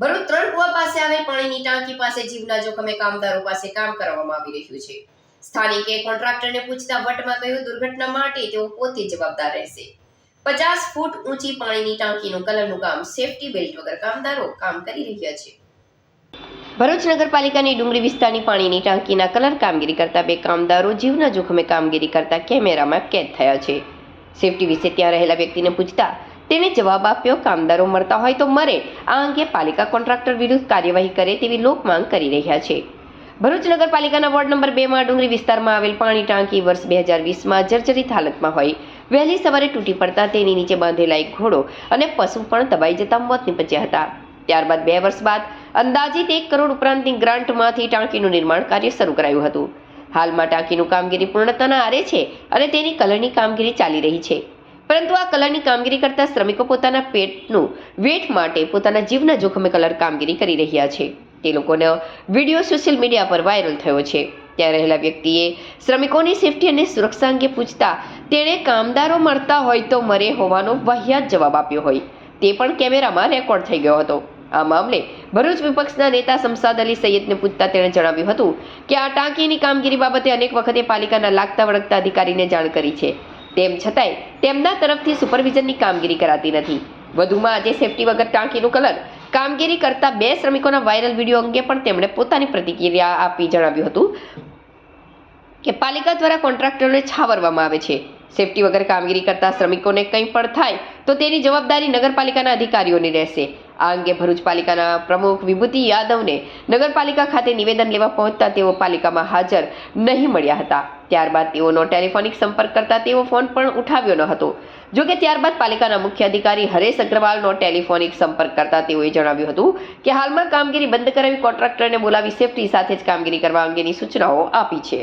ભરૂચ ત્રણ કુવા પાસે આવેલ પાણીની ટાંકી પાસે જીવના જોખમે કામદારો પાસે કામ કરવામાં આવી રહ્યું છે. સ્થાનિકે કોન્ટ્રાક્ટરને પૂછતા વટમાં કહ્યું, દુર્ઘટના માટે તેઓ પોતે જવાબદાર રહેશે. પચાસ ફૂટ ઊંચી પાણીની ટાંકીનું કલરનું કામ સેફટી બેલ્ટ વગર કામદારો કામ કરી રહ્યા છે. ભરૂચ નગરપાલિકાની ડુંગળી વિસ્તારની પાણીની ટાંકીના કલર કામગીરી કરતા બે કામદારો જીવના જોખમે કામગીરી કરતા કેમેરામાં કેદ થયા છે. સેફટી વિશે ત્યાં રહેલા વ્યક્તિને પૂછતા તેણે જવાબ આપ્યો, કામદારો મરતા હોય તો મરે. આ અંગે પાલિકા કોન્ટ્રાક્ટર વિરુદ્ધ કાર્યવાહી કરે તેવી લોક માંગ કરી રહ્યા છે. ભરૂચ નગરપાલિકાના વોર્ડ નંબર બેમાં ડુંગરી વિસ્તારમાં આવેલ પાણી ટાંકી વર્ષ બે હજાર વીસમાં જર્જરિત હાલતમાં હોય. વહેલી સવારે તૂટી પડતા તેની નીચે બાંધેલા એક ઘોડો અને પશુ પણ દબાઈ જતા મોત નીપજ્યા હતા. ત્યારબાદ બે વર્ષ બાદ અંદાજિત એક કરોડ ઉપરાંતની ગ્રાન્ટમાંથી ટાંકીનું નિર્માણ કાર્ય શરૂ કરાયું હતું. હાલમાં ટાંકીનું કામગીરી પૂર્ણતાના આરે છે અને તેની કલરની કામગીરી ચાલી રહી છે. પરંતુ આ કલરની કામગીરી કરતા શ્રમિકો પોતાના પેટનું વેટ માટે પોતાના જીવના જોખમે કલર કામગીરી કરી રહ્યા છે. તે લોકોનો વીડિયો સોશિયલ મીડિયા પર વાયરલ થયો છે. ત્યાં રહેલા વ્યક્તિએ શ્રમિકોની સેફટી અને સુરક્ષા અંગે પૂછતા, તેણે કામદારો મળતા હોય તો મરે હોવાનો વાહિયાત જવાબ આપ્યો હોય. તે પણ કેમેરામાં રેકોર્ડ થઈ ગયો હતો. આ મામલે ભરૂચ વિપક્ષના નેતા શમસાદ અલી સૈયદને પૂછતા તેણે જણાવ્યું હતું કે, આ ટાંકીની કામગીરી બાબતે અનેક વખતે પાલિકાના લાગતા વળગતા અધિકારીને જાણ કરી છે. તેમ છતાંય તેમના તરફથી સુપરવિઝનની કામગીરી કરાતી નથી. વધુમાં આજે સેફટી વગર ટાંકીનું કલર કામગીરી કરતા બે શ્રમિકોના વાયરલ વીડિયો અંગે પણ તેમણે પોતાની પ્રતિક્રિયા આપી જણાવ્યું હતું કે પાલિકા દ્વારા કોન્ટ્રાક્ટરોને છાવરવામાં આવે છે. સેફટી વગર કામગીરી કરતા શ્રમિકોને કંઈ પણ થાય તો તેની જવાબદારી નગરપાલિકાના અધિકારીઓની રહેશે. આ અંગે ભરૂચ પાલિકાના પ્રમુખ વિભૂતિ યાદવને નગરપાલિકા ખાતે નિવેદન લેવા પહોંચતા તેઓ પાલિકામાં હાજર નહીં મળ્યા હતા. ત્યારબાદ તેઓનો ટેલિફોનિક સંપર્ક કરતા તેઓ ફોન પણ ઉઠાવ્યો ન હતો. જો કે ત્યારબાદ પાલિકાના મુખ્ય અધિકારી હરેશ અગ્રવાલનો ટેલિફોનિક સંપર્ક કરતા તેઓએ જણાવ્યું હતું કે હાલમાં કામગીરી બંધ કરાવી કોન્ટ્રાક્ટરને બોલાવી સેફટી સાથે જ કામગીરી કરવા અંગેની સૂચનાઓ આપી છે.